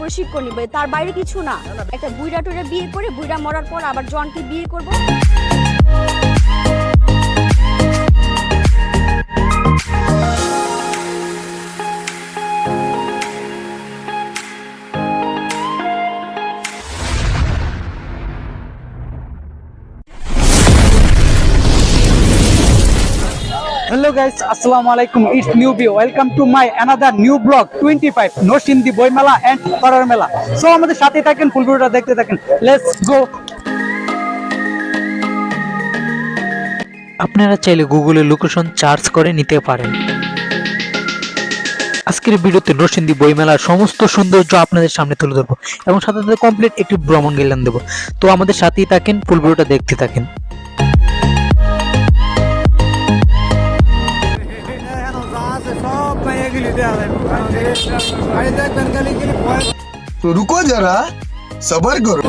প্রশিক্ষণ নিবে, তার বাইরে কিছু না। একটা বুইরা টুইরা বিয়ে করে বুইরা মরার পর আবার জনকে বিয়ে করব। Welcome to my another new blog 25 No Sindhi Boy Mela and Horror Mela. আমাদের সাথে থাকেন দেখতে থাকেন। লেটস গো আপনারা চাইলে গুগলে লোকেশন চার্জ করে নিতে পারেন। আজকের ভিডিওতে নরসিংদী বইমেলার সমস্ত সৌন্দর্য আপনাদের সামনে তুলে ধরবো এবং সাথে সাথে কমপ্লিট একটি ভ্রমণ গেলান দেবো। তো আমাদের সাথেই থাকেন ফুল ভিডিওটা দেখতে থাকেন। तो रुको जरा सबर करो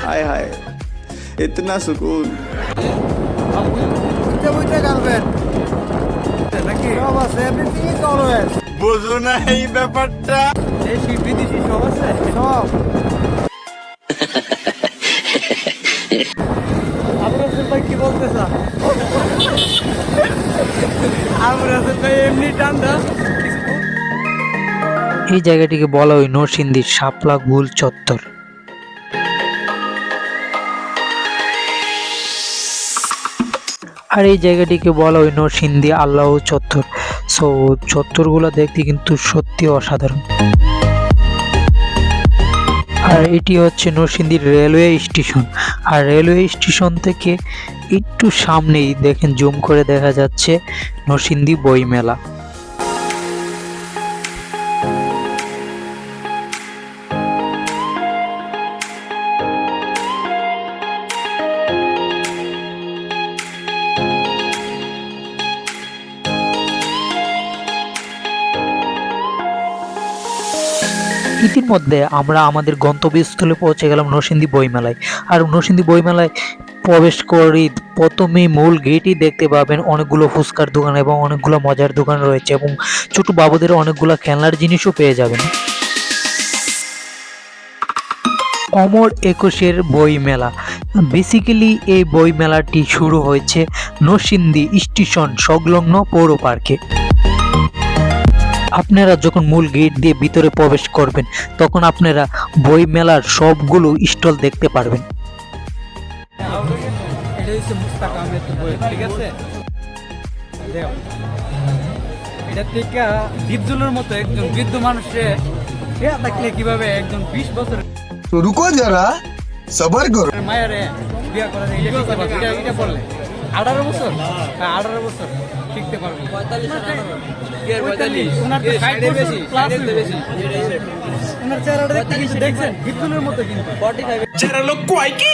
हाय हाय इतना सुकून বুঝো না এই ব্যাপারটা কি এমনি ঠান্ডা এই জায়গাটিকে বলা হয় নরসিংদীর শাপলা গুল চত্বর। আর এই জায়গাটিকে বলা হয় নরসিংদী আল্লাহ চত্বর। সো, চত্বরগুলো দেখতে কিন্তু সত্যি অসাধারণ। আর এটি হচ্ছে নরসিংদীর রেলওয়ে স্টেশন। আর রেলওয়ে স্টেশন থেকে একটু সামনেই দেখেন, জুম করে দেখা যাচ্ছে নরসিংদী বইমেলা ইতিমধ্যে আমরা আমাদের গন্তব্যস্থলে পৌঁছে গেলাম নরসিংদী বইমেলায় আর নরসিংদী বইমেলায় প্রবেশ করি প্রথমে মূল গেটই দেখতে পাবেন অনেকগুলো ফুচকার দোকান এবং অনেকগুলো মজার দোকান রয়েছে এবং ছোট বাবুদের অনেকগুলো খেলনার জিনিসও পেয়ে যাবেন। অমর একুশের বই মেলা বেসিক্যালি এই বই মেলাটি শুরু হয়েছে নরসিংদী স্টেশন সংলগ্ন পৌর পার্কে। আপনারা যখন মূল গেট দিয়ে ভিতরে প্রবেশ করবেন, তখন আপনারা বই মেলার সবগুলো স্টল দেখতে পারবেন। হয়েছে মুস্তাক আহমেদ ঠিক আছে? এটা থেকে দীপজুলের মতো একজন বৃদ্ধ মানুষে খেয়া থাকলে কীভাবে একজন বিশ বছর রুকো যারা সবার করো মায়ারে বিয়া করার এটা বললে। আঠারো বছর? হ্যাঁ আঠারো বছর। শিখতে পারব। পঁয়তাল্লিশ ওনার চেহারাটা দেখছেন বিদ্যুলের মতো কিন্তু। চেহারা লোক কয় কি?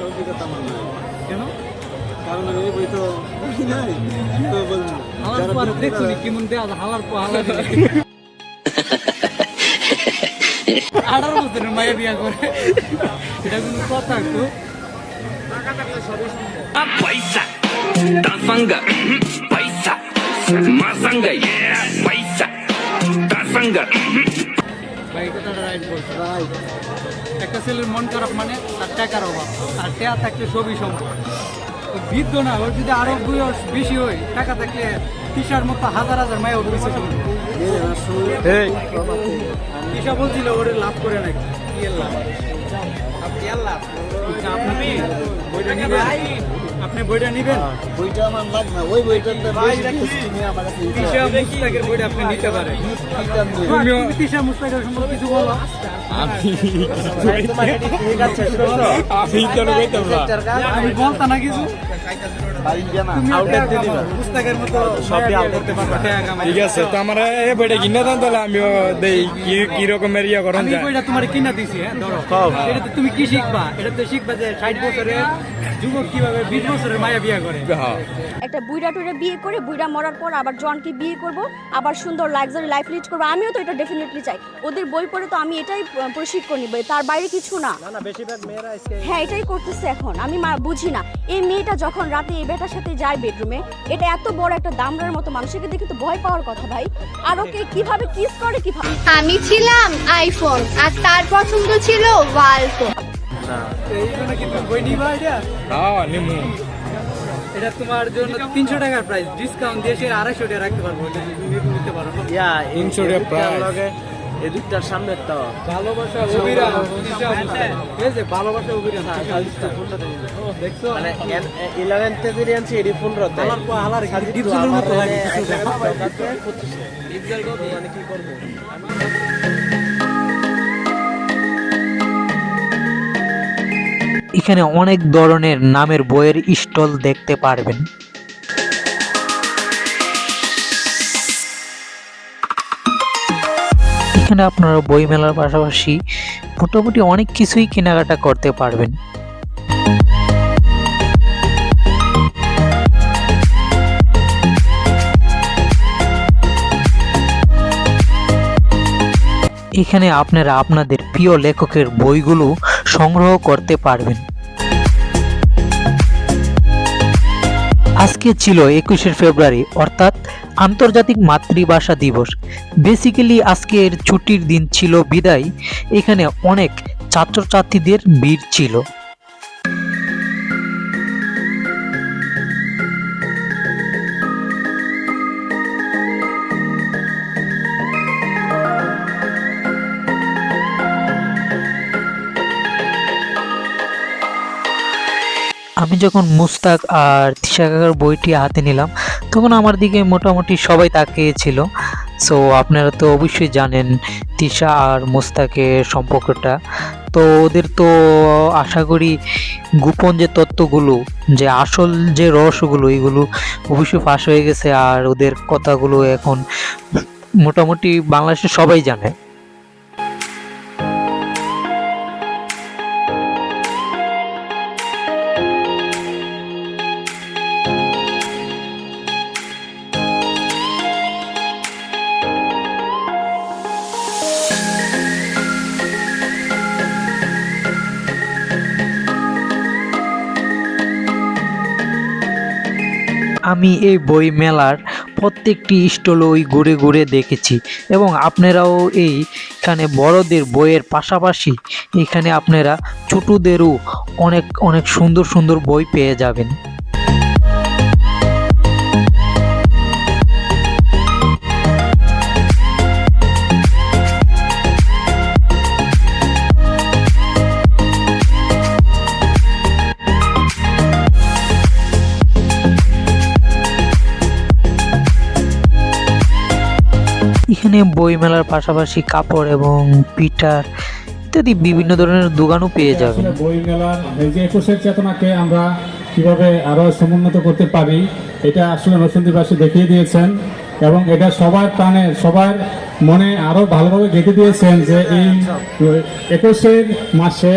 অভিজ্ঞতা আমার নাই কেন? কারণ আমি বই তো বই নাই বলব হালার পর দেখছি কেমন দেয়া একটা ছেলের মন খারাপ মানে তার টাকার অভাব আর টাকা থাকলে সবই সম্ভব। বৃদ্ধ না ওর যদি আরও বয়স বেশি হয় টাকা থাকলে তিসার মতো হাজার হাজার মায়ের ওর পিছিয়ে তিসা বলছিল ওরে লাভ করে নাকি কি লাভ? আপনি আপনি আপনি বইটা নেবেন? বইটা আমার লাগ না। ওই মুস্তাকের বইটা আপনি নিতে পারেন। তিশা মুস্তাকের সম্পর্কে কিছু বলো। আমি বলতাম না। কিছু? তুমি আউটার দিলি মুস্তাকের মতো সবই আউট করতে পারবে। ঠিক আছে তো আমার এই বইটা কিনে দেন তাহলে আমিও দেই। কি কি রকমের ইয়া করেন আমি বইটা তোমার কিনা দিছি হ্যাঁ ধরো। এটাতে তুমি কি শিখবা? এটাতে শিখবা যে ষাট বছরের যুবক কীভাবে বিশ বছরের মায়া বিয়া করে? হ্যাঁ। একটা বুইড়া টুইড়া বিয়ে করে বুইড়া মরার পর আবার জনকে বিয়ে করব আবার সুন্দর লাক্সারি লাইফ লিড করব। আমিও তো এটা ডেফিনেটলি চাই। ওদের বই পড়ে তো আমি এটাই প্রশিক্ষণ নিব তার বাইরে কিছু না। হ্যাঁ এটাই করতেছে এখন। আমি মা বুঝি না। এই মেয়েটা যখন রাতে এই বেটার সাথে যায় বেডরুমে এটা এত বড় একটা দামড়ার মতো মানুষকে দেখে তো ভয় পাওয়ার কথা ভাই। আর ওকে কীভাবে কিস করে কীভাবে? আমি ছিলাম আইফোন আর তার পছন্দ ছিল ওয়ালফোন বই নিবা এটা? হ্যাঁ নিমু। এটা তোমার জন্য তিনশো টাকার প্রাইস ডিসকাউন্ট দিয়ে সে আড়াইশো টাকা রাখতে পারব। নিতে পারো তিনশো টাকা প্রাইস এদিকটার সামনে তো ভালোবাসা অভিরাম। এই যে ভালোবাসা অভিরাম। দেখছ? মানে ইলেভেন থেকে আনছি এডি হালার মতো লাগে মানে কি করব? এখানে অনেক ধরনের নামের বইয়ের স্টল দেখতে পারবেন। এখানে আপনারা বই মেলার পাশাপাশি মোটামুটি অনেক কিছুই কেনাকাটা করতে পারবেন। এখানে আপনারা আপনাদের প্রিয় লেখকের বইগুলো সংগ্রহ করতে পারবেন। আজকে ছিল একুশে ফেব্রুয়ারি, অর্থাৎ আন্তর্জাতিক মাতৃভাষা দিবস। বেসিক্যালি আজকের ছুটির দিন ছিল বিদায়। এখানে অনেক ছাত্রছাত্রীদের ভিড় ছিল। আমি যখন মুস্তাক আর তিশা কাকার বইটি হাতে নিলাম, তখন আমার দিকে মোটামুটি সবাই তাকিয়েছিল। সো আপনারা তো অবশ্যই জানেন তিশা আর মুস্তাকের সম্পর্কটা। তো ওদের তো আশা করি গোপন যে তত্ত্বগুলো, যে আসল যে রহস্যগুলো, এগুলো অবশ্যই ফাঁস হয়ে গেছে আর ওদের কথাগুলো এখন মোটামুটি বাংলাদেশে সবাই জানে। আমি এই বই মেলার প্রত্যেকটি স্টল ওই ঘুরে ঘুরে দেখেছি এবং আপনারাও এই এখানে বড়দের বইয়ের পাশাপাশি এখানে আপনারা ছোটদেরও অনেক অনেক সুন্দর সুন্দর বই পেয়ে যাবেন। এখানে বই মেলার পাশাপাশি কাপড় এবং পিঠার ইত্যাদি বিভিন্ন ধরনের দোকানও পেয়ে যাবে আসলে বই মেলার এই যে একুশের চেতনাকে আমরা কীভাবে আরও সমুন্নত করতে পারি এটা আসলে নরসিংদীবাসী দেখিয়ে দিয়েছেন এবং এটা সবার প্রাণে সবার মনে আরও ভালোভাবে গেঁথে দিয়েছেন যে এই একুশের মাসে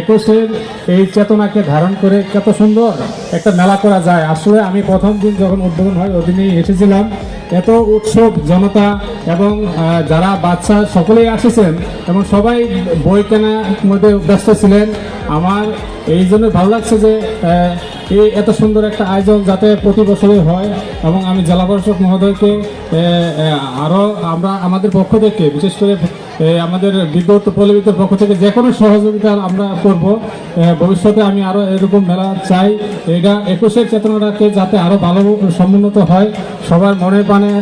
একুশের এই চেতনাকে ধারণ করে কত সুন্দর একটা মেলা করা যায়। আসলে আমি প্রথম দিন যখন উদ্বোধন হয় ওই দিনেই এসেছিলাম। এত উৎসব জনতা এবং যারা বাচ্চা সকলেই আসেছেন এবং সবাই বই কেনার মধ্যে ব্যস্ত ছিলেন, আমার এই জন্য ভালো লাগছে যে এই এত সুন্দর একটা আয়োজন যাতে প্রতি বছরই হয় এবং আমি জেলা প্রশাসক মহোদয়কে এ, আমরা আমাদের পক্ষ থেকে বিশেষ করে আমাদের বিদ্যুৎ পল্লীবিদ্যুৎ পক্ষ থেকে যে কোনো সহযোগিতা আমরা করব ভবিষ্যতে আমি আরও এরকম মেলা চাই। এটা একুশের চেতনাটাকে যাতে আরও ভালো সমুন্নত হয় সবার মনে প্রাণে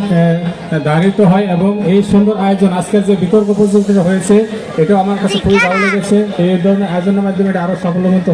ধারিত হয় এবং এই সুন্দর আয়োজন আজকের যে বিতর্ক প্রতিযোগিতা হয়েছে এটাও আমার কাছে খুবই ভালো লেগেছে। এই ধরনের আয়োজনের মাধ্যমে এটা আরও সফলমন্ত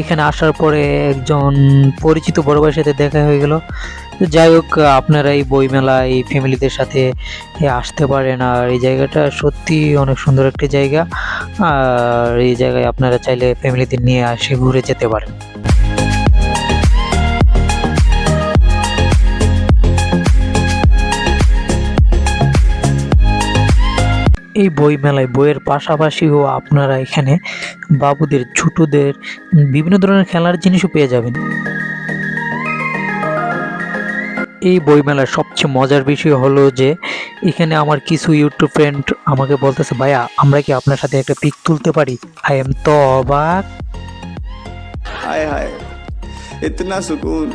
এখানে আসার পরে একজন পরিচিত বড় ভাইয়ের সাথে দেখা হয়ে গেল। যাই হোক, আপনারা এই বইমেলা, এই ফ্যামিলিদের সাথে আসতে পারেন। আর এই জায়গাটা সত্যি অনেক সুন্দর একটি জায়গা। আর এই জায়গায় আপনারা চাইলে ফ্যামিলিদের নিয়ে আসে ঘুরে যেতে পারেন। এই বইমেলায়, বইয়ের পাশাপাশিও আপনারা এখানে বাবুদের, ছোটদের বিভিন্ন ধরনের খেলার জিনিসও পেয়ে যাবেন। এই বইমেলার সবচেয়ে মজার বিষয় হলো যে, এখানে আমার কিছু ইউটিউব ফ্রেন্ড আমাকে বলতেছে, ভাইয়া, আমরা কি আপনার সাথে একটা পিক তুলতে পারি? আই এম তো অবাক হায় হায় ইতনা সুকুন।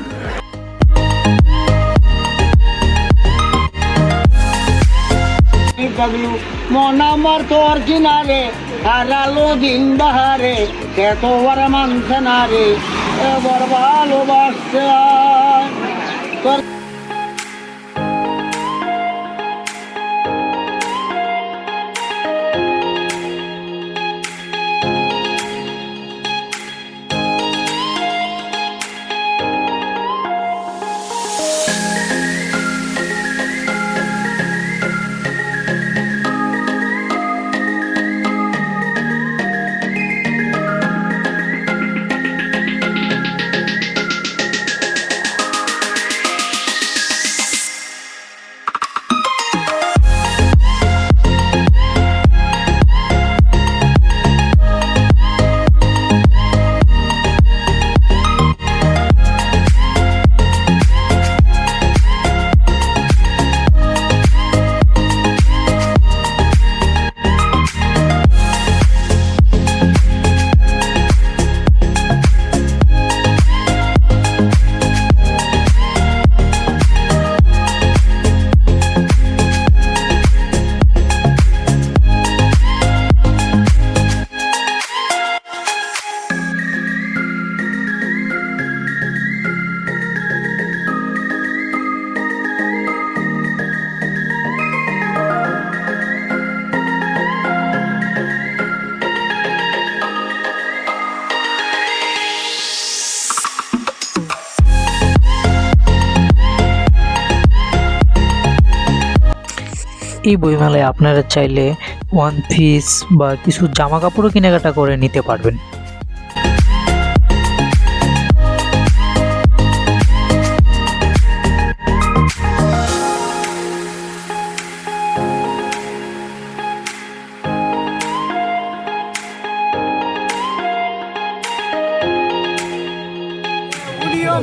পাগলু মন আমার তোর কিনারে আর আলো দিন বাহারে এত বার মানছে না রে এবার ভালোবাসছে এই বইমেলায় আপনারা চাইলে ওয়ান পিস বা কিছু জামা কাপড়ও কেনাকাটা করে নিতে পারবেন।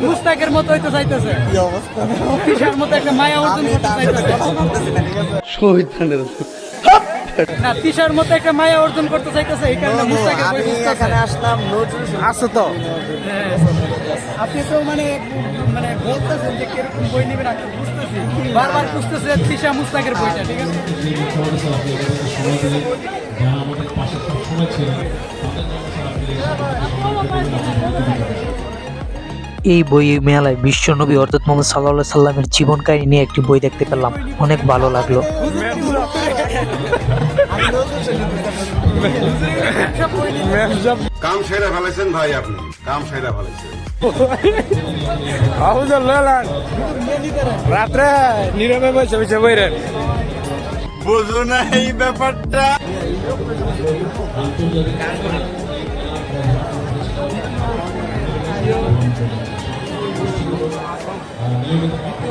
মুস্তাকের মতো হইতে চাইতেছে। কি অবস্থা? মতো একটা মায়া অর্জন করতে চাইতেছে। না তিশার মতো একটা মায়া অর্জন করতে চাইতেছে এই কারণে মুস্তাকের বই আসলাম নজরুল আসো তো। আপনি তো মানে মানে বলতেছেন যে কীরকম বই নেবেন আপনি বুঝতেছি। বারবার বুঝতেছে তিশা মুস্তাকের বইটা ঠিক আছে? যারা আমাদের পাশে সবসময় ছিলেন। এই বই মেলায় বিশ্বনবী অর্থাৎ মোহাম্মদ সাল্লাহ সাল্লামের জীবন কাহিনী নিয়ে একটি বই দেখতে পেলাম। অনেক ভালো লাগল। কাম সেরা ফেলেছেন ভাই আপনি। কাম সেরা ফেলেছেন। রাত্রে নীরবে বসে বসে বইরেন বুঝো না এই ব্যাপারটা। اللي بتحط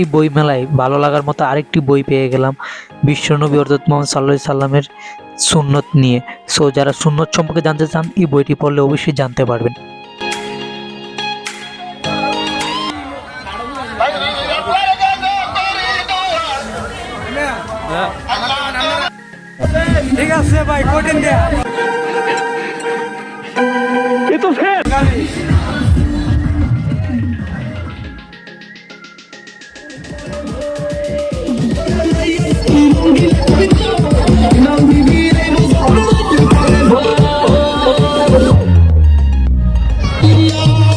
এই বই মেলায় ভালো লাগার মতো আরেকটি বই পেয়ে গেলাম বিশ্বনবী অর্থাৎ মোহাম্মদ সাল্লাহ সাল্লামের সুন্নত নিয়ে। সো যারা সুন্নত সম্পর্কে জানতে চান এই বইটি পড়লে অবশ্যই জানতে পারবেন। ঠিক আছে ভাই কঠিন দেয়া।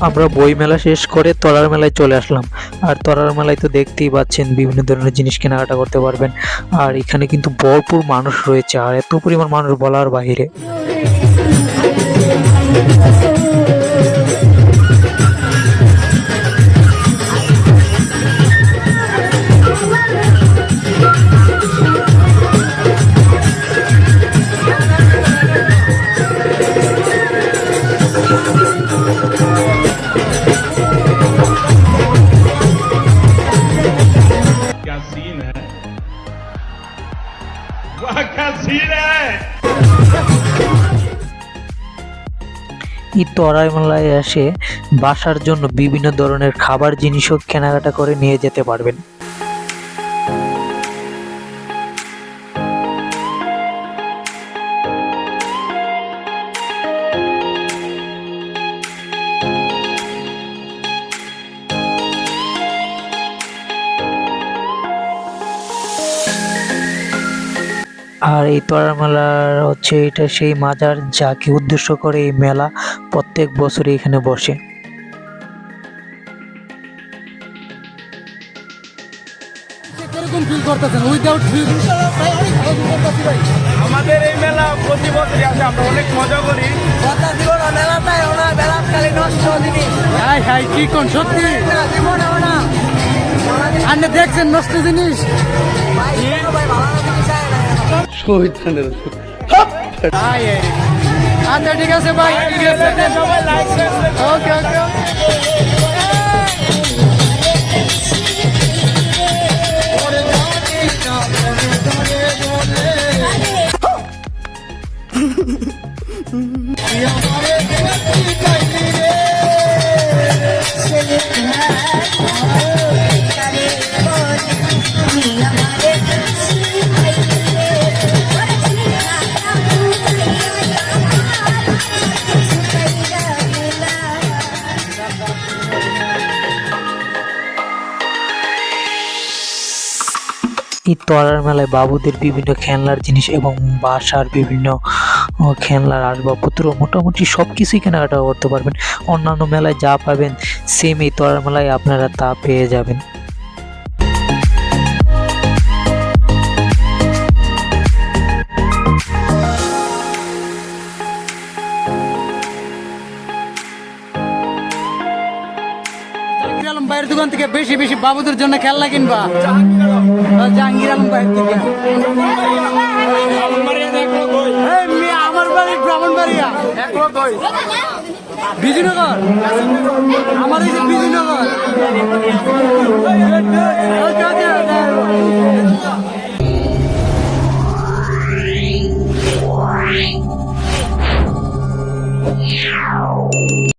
আমরা বই মেলা শেষ করে তরার মেলায় চলে আসলাম। আর তরার মেলায় তো দেখতেই পাচ্ছেন বিভিন্ন ধরনের জিনিস কেনাকাটা করতে পারবেন। আর এখানে কিন্তু ভরপুর মানুষ রয়েছে। আর এত পরিমাণ মানুষ বলার বাইরে। এই তরাই মেলায় এসে বাসার জন্য বিভিন্ন ধরনের খাবার, জিনিসও কেনাকাটা করে নিয়ে যেতে পারবেন। আর এই তরার মেলার হচ্ছে এটা সেই মাজার যাকে উদ্দেশ্য করে এই মেলা প্রত্যেক বছরই এখানে বসে। কীরকম ফিল করতেছেন? উইদাউট ফিল আমাদের এই মেলা প্রতি বছরই আসে আমরা অনেক মজা করি। হাই হাই কি কোন সত্যি? আপনি দেখছেন নষ্ট জিনিস? হাই। আচ্ছা ঠিক আছে ভাই। ঠিক আছে ওকে ওকে এই তরার মেলায় বাবুদের বিভিন্ন খেলনার জিনিস এবং বাসার বিভিন্ন খেলনার আসবাবপত্র মোটামুটি সব কিছুই কেনাকাটা করতে পারবেন। অন্যান্য মেলায় যা পাবেন সেম এই তরার মেলায় আপনারা তা পেয়ে যাবেন। দোকান থেকে বেশি বেশি বাবুদের জন্য খেলনা কিনবা। জাহাঙ্গীর আলম ভাইয়ের থেকে। আমার বাড়ি আমার এই ওকে।